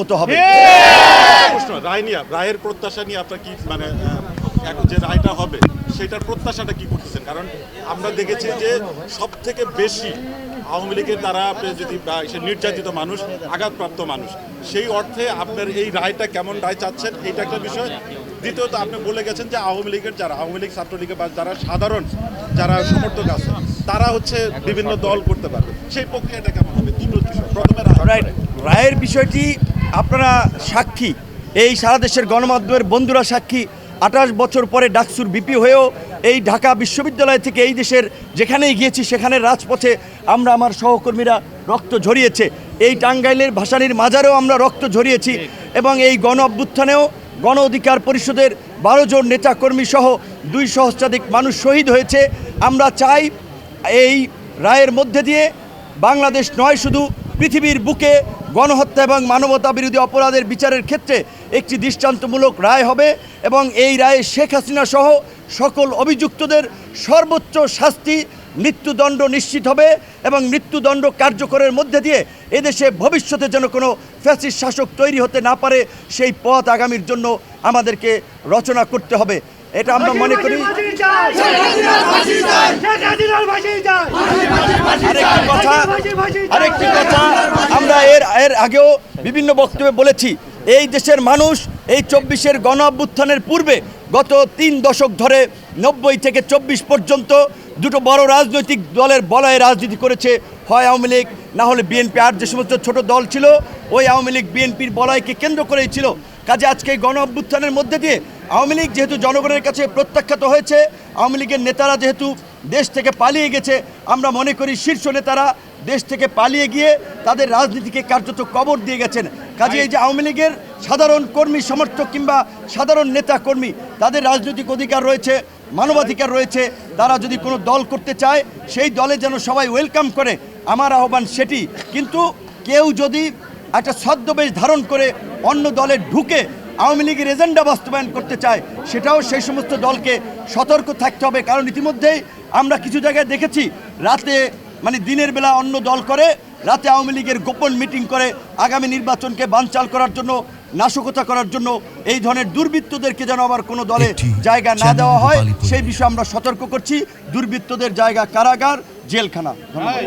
মতো হবে। প্রশ্ন রায় নিয়ে রায়ের প্রত্যাশা নিয়ে আপনার কি মানে এখন যে রায়টা হবে সেটার প্রত্যাশাটা কি করতেছেন? কারণ আমরা দেখেছি যে সব থেকে বেশি আওয়ামী লীগের দ্বারা আপনি যদি নির্যাতিত মানুষ আঘাতপ্রাপ্ত মানুষ সেই অর্থে আপনার এই রায়টা কেমন রায় চাচ্ছেন এটা একটা বিষয়। দ্বিতীয়ত আপনি বলে গেছেন যে আওয়ামী লীগের যারা আওয়ামী লীগ ছাত্রলীগের বা যারা সাধারণ যারা সমর্থক আছে তারা হচ্ছে বিভিন্ন দল করতে পারবে। সেই প্রক্রিয়াটা কেমন হবে? দুটো বিষয়। প্রথমে রায়ের বিষয়টি আপনারা সাক্ষী। এই সারা দেশের গণমাধ্যমের বন্ধুরা সাক্ষী। আঠাশ বছর পরে ডাকসুর বিপি হয়েও এই ঢাকা বিশ্ববিদ্যালয় থেকে এই দেশের যেখানেই গিয়েছি, সেখানে রাজপথে আমরা আমার সহকর্মীরা রক্ত ঝরিয়েছে। এই টাঙ্গাইলের ভাসানির মাজারেও আমরা রক্ত ঝরিয়েছি এবং এই গণ অভ্যুত্থানেও গণ অধিকার পরিষদের বারো জন নেতাকর্মী সহ দুই সহস্রাধিক মানুষ শহীদ হয়েছে। আমরা চাই এই রায়ের মধ্যে দিয়ে বাংলাদেশ নয় শুধু পৃথিবীর বুকে গণহত্যা এবং মানবতা বিরোধী অপরাধের বিচারের ক্ষেত্রে একটি দৃষ্টান্তমূলক রায় হবে এবং এই রায়ে শেখ হাসিনা সহ সকল অভিযুক্তদের সর্বোচ্চ শাস্তি মৃত্যুদণ্ড নিশ্চিত হবে এবং মৃত্যুদণ্ড কার্যকরের মধ্যে দিয়ে এদেশে ভবিষ্যতে যেন কোনো ফ্যাসিস্ট শাসক তৈরি হতে না পারে সেই পথ আগামীর জন্য আমাদেরকে রচনা করতে হবে। এটা আমরা মনে করি আরেকটি কথা আরেকটি কথা এর এর আগেও বিভিন্ন বক্তব্যে বলেছি, এই দেশের মানুষ এই চব্বিশের গণ অভ্যুত্থানের পূর্বে গত তিন দশক ধরে নব্বই থেকে চব্বিশ পর্যন্ত দুটো বড় রাজনৈতিক দলের বলয়ে রাজনীতি করেছে, হয় আওয়ামী লীগ, না হলে বিএনপি, আর যে সমস্ত ছোট দল ছিল, ওই আওয়ামী লীগ, বিএনপির বলয়কে কেন্দ্র করেই ছিল। কাজে আজকে গণ অভ্যুত্থানের মধ্যে দিয়ে আওয়ামী লীগ যেহেতু জনগণের কাছে প্রত্যাখ্যাত হয়েছে, আওয়ামী লীগের নেতারা যেহেতু দেশ থেকে পালিয়ে গেছে, আমরা মনে করি শীর্ষ নেতারা দেশ থেকে পালিয়ে গিয়ে তাদের রাজনীতিকে কার্যত কবর দিয়ে গেছেন। কাজে এই যে আওয়ামী লীগের সাধারণ কর্মী, সমর্থক কিংবা সাধারণ নেতা কর্মী, তাদের রাজনৈতিক অধিকার রয়েছে, মানবাধিকার রয়েছে, তারা যদি কোনো দল করতে চায়, সেই দলে যেন সবাই ওয়েলকাম করে, আমার আহ্বান সেটি। কিন্তু কেউ যদি একটা ছদ্মবেশ ধারণ করে অন্য দলে ঢুকে আওয়ামী লীগের এজেন্ডা বাস্তবায়ন করতে চায় সেটাও সেই সমস্ত দলকে সতর্ক থাকতে হবে। কারণ ইতিমধ্যেই আমরা কিছু জায়গায় দেখেছি রাতে মানে দিনের বেলা অন্য দল করে রাতে আওয়ামী লীগের গোপন মিটিং করে আগামী নির্বাচনকে বানচাল করার জন্য নাশকতা করার জন্য এই ধরনের দুর্বৃত্তদেরকে যেন আবার কোনো দলে জায়গা না দেওয়া হয় সেই বিষয়ে আমরা সতর্ক করছি। দুর্বৃত্তদের জায়গা কারাগার জেলখানা। ধন্যবাদ।